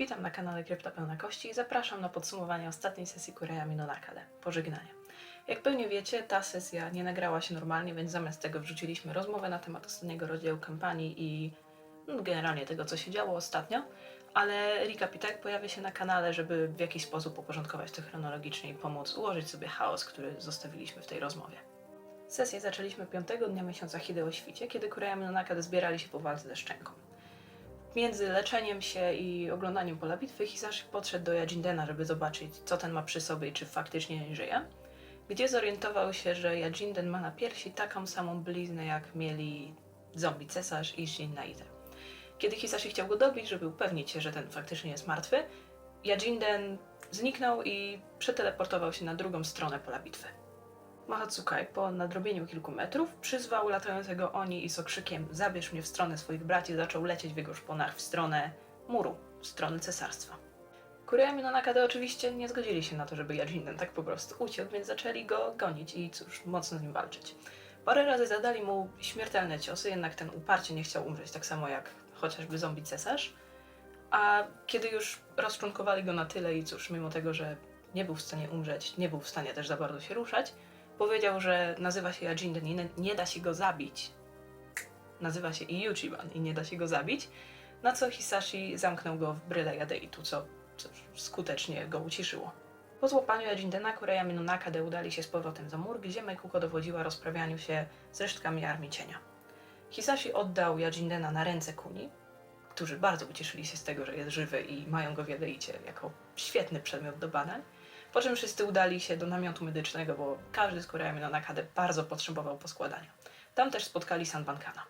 Witam na kanale Krypta Pełna Kości i zapraszam na podsumowanie ostatniej sesji Kureya Minonakade, pożegnanie. Jak pewnie wiecie, ta sesja nie nagrała się normalnie, więc zamiast tego wrzuciliśmy rozmowę na temat ostatniego rozdziału kampanii i no, generalnie tego, co się działo ostatnio, ale recap i tak pojawia się na kanale, żeby w jakiś sposób uporządkować to chronologicznie i pomóc ułożyć sobie chaos, który zostawiliśmy w tej rozmowie. Sesję zaczęliśmy piątego dnia miesiąca Hide o świcie, kiedy Kureya Minonakade zbierali się po walce ze szczęką. Między leczeniem się i oglądaniem pola bitwy Hisashi podszedł do Yajindena, żeby zobaczyć, co ten ma przy sobie i czy faktycznie nie żyje. Gdzie zorientował się, że Yajinden ma na piersi taką samą bliznę, jak mieli zombie cesarz i Shin. Kiedy Hisashi chciał go dobić, żeby upewnić się, że ten faktycznie jest martwy, Yajinden zniknął i przeteleportował się na drugą stronę pola bitwy. Mahatsukai po nadrobieniu kilku metrów przyzwał latającego Oni i z okrzykiem zabierz mnie w stronę swoich braci zaczął lecieć w jego szponach w stronę muru, w stronę cesarstwa. Kureya Minonakade oczywiście nie zgodzili się na to, żeby Yajinden tak po prostu uciekł, więc zaczęli go gonić i cóż, mocno z nim walczyć. Parę razy zadali mu śmiertelne ciosy, jednak ten uparcie nie chciał umrzeć, tak samo jak chociażby zombie cesarz. A kiedy już rozczłonkowali go na tyle i cóż, mimo tego, że nie był w stanie umrzeć, nie był w stanie też za bardzo się ruszać, powiedział, że nazywa się Yajinden i nie, da się go zabić. Nazywa się Iuchiban i nie da się go zabić, na co Hisashi zamknął go w bryle Jadeitu, co, co skutecznie go uciszyło. Po złapaniu Yajindena Kureya Minonakade udali się z powrotem za mur, gdzie Meikuko dowodziła rozprawianiu się z resztkami armii cienia. Hisashi oddał Yajindena na ręce Kuni, którzy bardzo ucieszyli się z tego, że jest żywy i mają go w Jadeicie jako świetny przedmiot do badań. Po czym wszyscy udali się do namiotu medycznego, bo każdy z Koreami na Nakadę bardzo potrzebował poskładania. Tam też spotkali Sanbankana.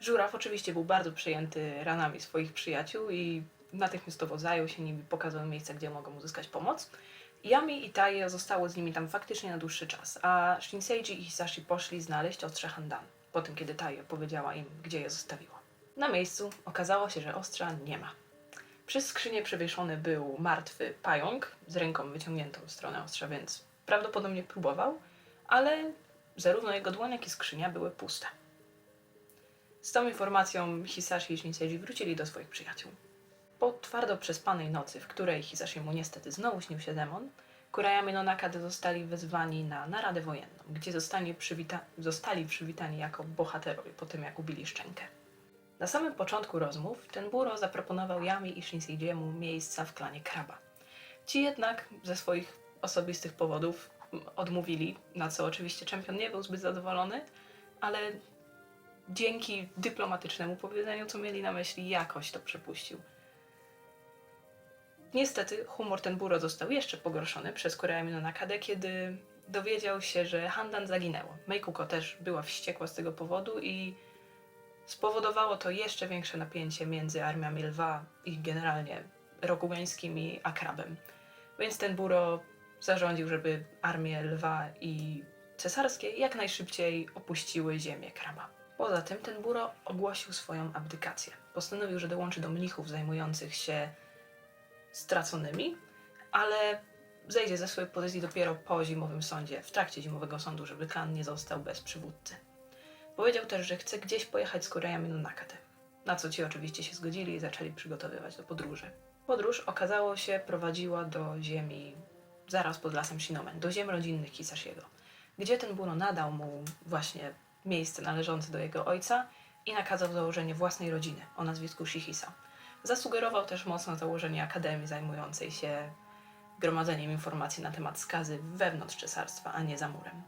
Żuraw oczywiście był bardzo przejęty ranami swoich przyjaciół i natychmiastowo zajął się nimi, pokazał miejsce, gdzie mogą uzyskać pomoc. Yami i Tae zostały z nimi tam faktycznie na dłuższy czas, a Shinseiji i Hisashi poszli znaleźć ostrze Handan, po tym kiedy Tae powiedziała im, gdzie je zostawiła. Na miejscu okazało się, że ostrza nie ma. Przy skrzynie przewieszony był martwy pająk z ręką wyciągniętą w stronę ostrza, więc prawdopodobnie próbował, ale zarówno jego dłoń, jak i skrzynia były puste. Z tą informacją Hisashi i Shinseiji wrócili do swoich przyjaciół. Po twardo przespanej nocy, w której Hisashiemu niestety znowu śnił się demon, Kurayami no zostali wezwani na naradę wojenną, gdzie zostali, zostali przywitani jako bohaterowie po tym, jak ubili szczękę. Na samym początku rozmów Tenburo zaproponował Yami i Shinseijiemu miejsca w klanie Kraba. Ci jednak ze swoich osobistych powodów mm, odmówili, na co oczywiście czempion nie był zbyt zadowolony, ale dzięki dyplomatycznemu powiedzeniu, co mieli na myśli, jakoś to przepuścił. Niestety humor Tenburo został jeszcze pogorszony przez Kureya Minonakade, kiedy dowiedział się, że Handan zaginęło. Meikuko też była wściekła z tego powodu i Spowodowało to jeszcze większe napięcie między armiami lwa i generalnie rokugańskimi a krabem. Więc ten Buro zarządził, żeby armie lwa i cesarskie jak najszybciej opuściły ziemię kraba. Poza tym ten Buro ogłosił swoją abdykację. Postanowił, że dołączy do mnichów zajmujących się straconymi, ale zejdzie ze swojej pozycji dopiero po zimowym sądzie, w trakcie zimowego sądu, żeby klan nie został bez przywódcy. Powiedział też, że chce gdzieś pojechać z Kureyami na Nakate. Na co ci oczywiście się zgodzili i zaczęli przygotowywać do podróży. Podróż okazało się prowadziła do ziemi zaraz pod lasem Shinomen, do ziem rodzinnych Kisashiego, gdzie ten Buro nadał mu właśnie miejsce należące do jego ojca i nakazał założenie własnej rodziny o nazwisku Shihisa. Zasugerował też mocno założenie akademii zajmującej się gromadzeniem informacji na temat skazy wewnątrz cesarstwa, a nie za murem.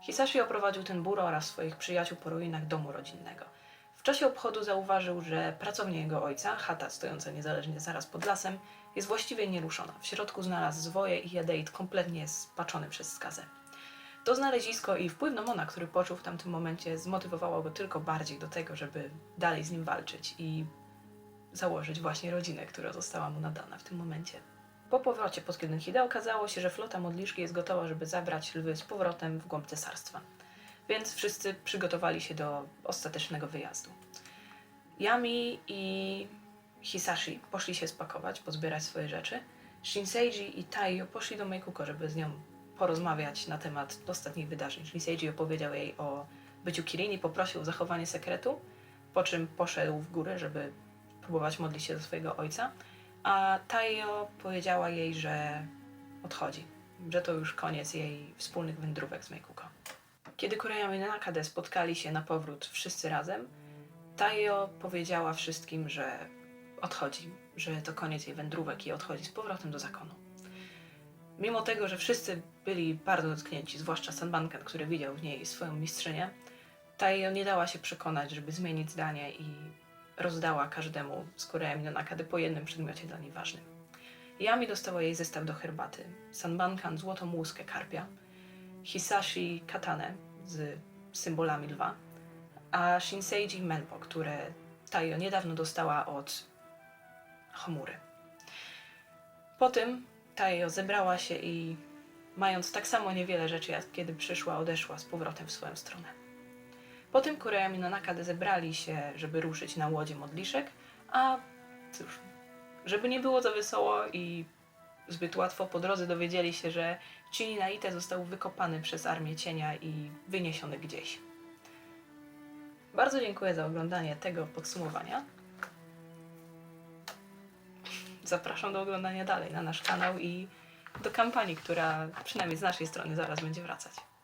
Hisashi oprowadził ten buro oraz swoich przyjaciół po ruinach domu rodzinnego. W czasie obchodu zauważył, że pracownia jego ojca, chata stojąca niezależnie zaraz pod lasem, jest właściwie nieruszona. W środku znalazł zwoje i jadeit kompletnie spaczony przez skazę. To znalezisko i wpływ Nomona, który poczuł w tamtym momencie, zmotywowało go tylko bardziej do tego, żeby dalej z nim walczyć i założyć właśnie rodzinę, która została mu nadana w tym momencie. Po powrocie pod Hida okazało się, że flota modliszki jest gotowa, żeby zabrać lwy z powrotem w głąb cesarstwa. Więc wszyscy przygotowali się do ostatecznego wyjazdu. Yami i Hisashi poszli się spakować, pozbierać swoje rzeczy. Shinseiji i Taiyo poszli do Meikuko, żeby z nią porozmawiać na temat ostatnich wydarzeń. Shinseiji opowiedział jej o byciu Kirini, poprosił o zachowanie sekretu, po czym poszedł w górę, żeby próbować modlić się do swojego ojca a Taio powiedziała jej, że odchodzi, że to już koniec jej wspólnych wędrówek z Meikuko. Kiedy Kureyama i Nakade spotkali się na powrót wszyscy razem, Taio powiedziała wszystkim, że odchodzi, że to koniec jej wędrówek i odchodzi z powrotem do zakonu. Mimo tego, że wszyscy byli bardzo dotknięci, zwłaszcza Sanbankan, który widział w niej swoją mistrzynię, Taio nie dała się przekonać, żeby zmienić zdanie i rozdała każdemu z Kureyami no Nakady po jednym przedmiocie dla niej ważnym. Yami dostała jej zestaw do herbaty, Sanbankan złotą łuskę karpia, Hisashi katanę z symbolami lwa, a Shinseiji menpo, które Taio niedawno dostała od Homury. Po tym Taio zebrała się i mając tak samo niewiele rzeczy, jak kiedy przyszła, odeszła z powrotem w swoją stronę. Po tym Kureyami no Nakade zebrali się, żeby ruszyć na łodzie modliszek, a cóż, żeby nie było za wesoło i zbyt łatwo po drodze dowiedzieli się, że Chini Naite został wykopany przez Armię Cienia i wyniesiony gdzieś. Bardzo dziękuję za oglądanie tego podsumowania. Zapraszam do oglądania dalej na nasz kanał i do kampanii, która przynajmniej z naszej strony zaraz będzie wracać.